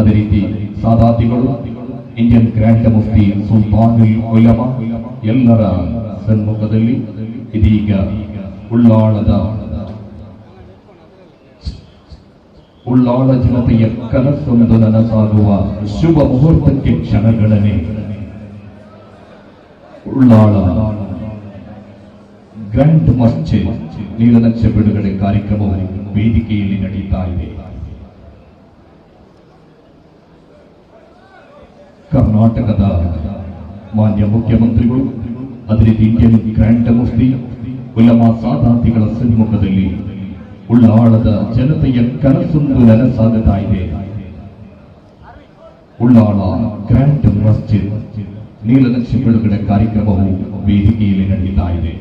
അതിരീതി സാദാത്തികളും Indian grand മുഫ്തി സുൽത്താൻ എല്ലറ സെൻമുഖത്തിൽ ഇതീക ഉള്ളാളത ഉള്ളാള ജനതയ കനസ്സൊന്നുലന സാകുവ ശുഭ മുഹൂർത്തത്തെ ക്ഷണഘടനെ ഉള്ളാള ഗ്രാൻഡ് മസ്ജിദ് നീലനക്ഷപ്പെടുകളെ കാര്യക്രമവും വേദിക്കയിൽ നടീത്തായിരുന്നു കർണാടക മാന്യ മുഖ്യമന്ത്രികളും അതിരത്തി ഇന്ത്യൻ ഗ്രാൻഡ് മുഫ്തി ഉല്ലമാ സാധാർത്ഥികളെ സിനിമുഖത്തിൽ ഉള്ള ആളത് ജനതയെ കനസുന്ദ നനസാകതായിരെ ഉള്ളാള ഗ്രാൻഡ് മസ്ജിദ് നീലലക്ഷ്യപ്പെടുകളുടെ കാര്യക്രമവും വേദിക്കയിൽ നടന്നതായിരെ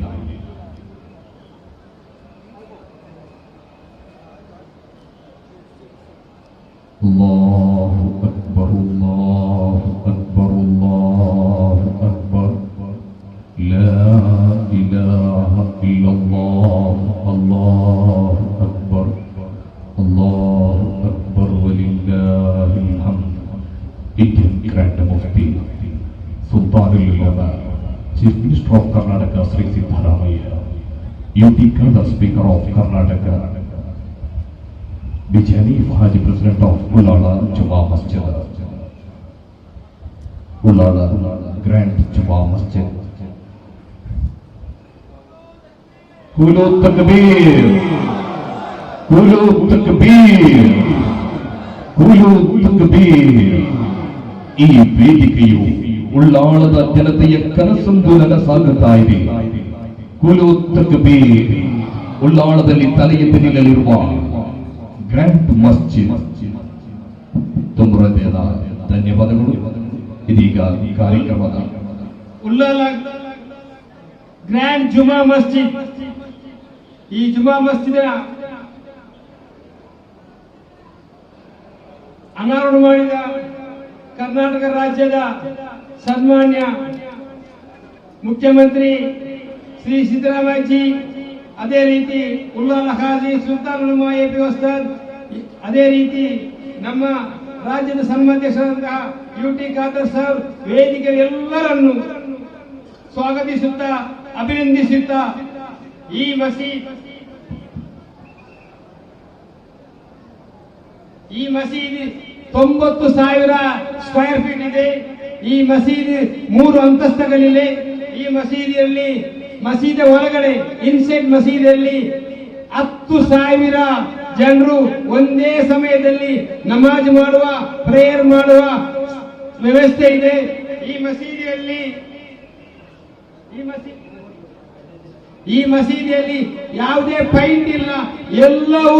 അല്ലാഹു അക്ബർ അല്ലാഹു لا إله إلا الله الله أكبر الله أكبر ولله الحمد Indian Grand Mufti സുൽത്താനുൽ ഉലമ chief minister of Karnataka Shri Siddaramaiah U T speaker of Karnataka the ജനീഫ് president of Ullal Juma Masjid Ullal grand Juma Masjid कुलो तकबीर कुलो तकबीर ಕುಲು ಈ ವೇದಿಕೆಯು ಉಳ್ಳಾಳದ ಜನತೆಯ ಕನಸೊಂದು ನನಸಾಗುತ್ತಾ ಇದೆ ಕುಲು ತಕಬೀರ್ ಉಳ್ಳಾಳದಲ್ಲಿ ತಲೆ ಎತ್ತಿನಲ್ಲಿರುವ ಗ್ರ್ಯಾಂಡ್ ಮಸ್ಜಿದ್ ತುಂಬ ಧನ್ಯವಾದಗಳು ಇದೀಗ ಕಾರ್ಯಕ್ರಮದ ಉಳ್ಳಾಲ ಗ್ರ್ಯಾಂಡ್ ಜುಮಾ ಮಸ್ಜಿದ್ ಈ ಜುಮಾ ಮಸ್ಜಿದ ಅನಾವರಣ ಮಾಡಿದ ಕರ್ನಾಟಕ ರಾಜ್ಯದ ಸನ್ಮಾನ್ಯ ಮುಖ್ಯಮಂತ್ರಿ ಶ್ರೀ ಸಿದ್ದರಾಮಯ್ಯಜಿ ಅದೇ ರೀತಿ ಉಲ್ಲಾ ಲಹಾಜಿ ಸುಲ್ತಾನ್ ಎಪಿ ಅದೇ ರೀತಿ ನಮ್ಮ ರಾಜ್ಯದ ಸನ್ಮಾಧ್ಯಕ್ಷರಾದಂತಹ ಯು ಟಿ ಖಾದರ್ ಸರ್ ವೇದಿಕೆ ಎಲ್ಲರನ್ನು ಸ್ವಾಗತಿಸುತ್ತಾ ಅಭಿನಂದಿಸುತ್ತಾ ಈ ಮಸೀದ್ ಈ ಮಸೀದಿ ತೊಂಬತ್ತು ಸಾವಿರ ಸ್ಕ್ವೇರ್ ಫೀಟ್ ಇದೆ ಈ ಮಸೀದಿ ಮೂರು ಅಂತಸ್ತಗಳಿದೆ ಈ ಮಸೀದಿಯಲ್ಲಿ ಮಸೀದಿ ಒಳಗಡೆ ಇನ್ಸೈಡ್ ಮಸೀದಿಯಲ್ಲಿ ಹತ್ತು ಸಾವಿರ ಜನರು ಒಂದೇ ಸಮಯದಲ್ಲಿ ನಮಾಜ್ ಮಾಡುವ ಪ್ರೇಯರ್ ಮಾಡುವ ವ್ಯವಸ್ಥೆ ಇದೆ ಈ ಮಸೀದಿಯಲ್ಲಿ ಈ ಈ ಮಸೀದಿಯಲ್ಲಿ ಯಾವುದೇ ಪೈಂಟ್ ಇಲ್ಲ ಎಲ್ಲವೂ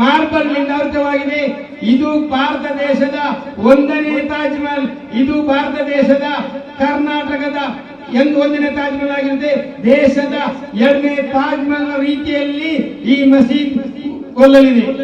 ಮಾರ್ಬಲ್ ಲಿಂಗಾರ್ಥವಾಗಿದೆ ಇದು ಭಾರತ ದೇಶದ ಒಂದನೇ ತಾಜ್ ಮಹಲ್ ಇದು ಭಾರತ ದೇಶದ ಕರ್ನಾಟಕದ ಎಂದು ಒಂದನೇ ತಾಜ್ ಆಗಿರುತ್ತೆ ದೇಶದ ಎರಡನೇ ತಾಜ್ ಮಹಲ್ ರೀತಿಯಲ್ಲಿ ಈ ಮಸೀದ್ ಕೊಲ್ಲಲಿದೆ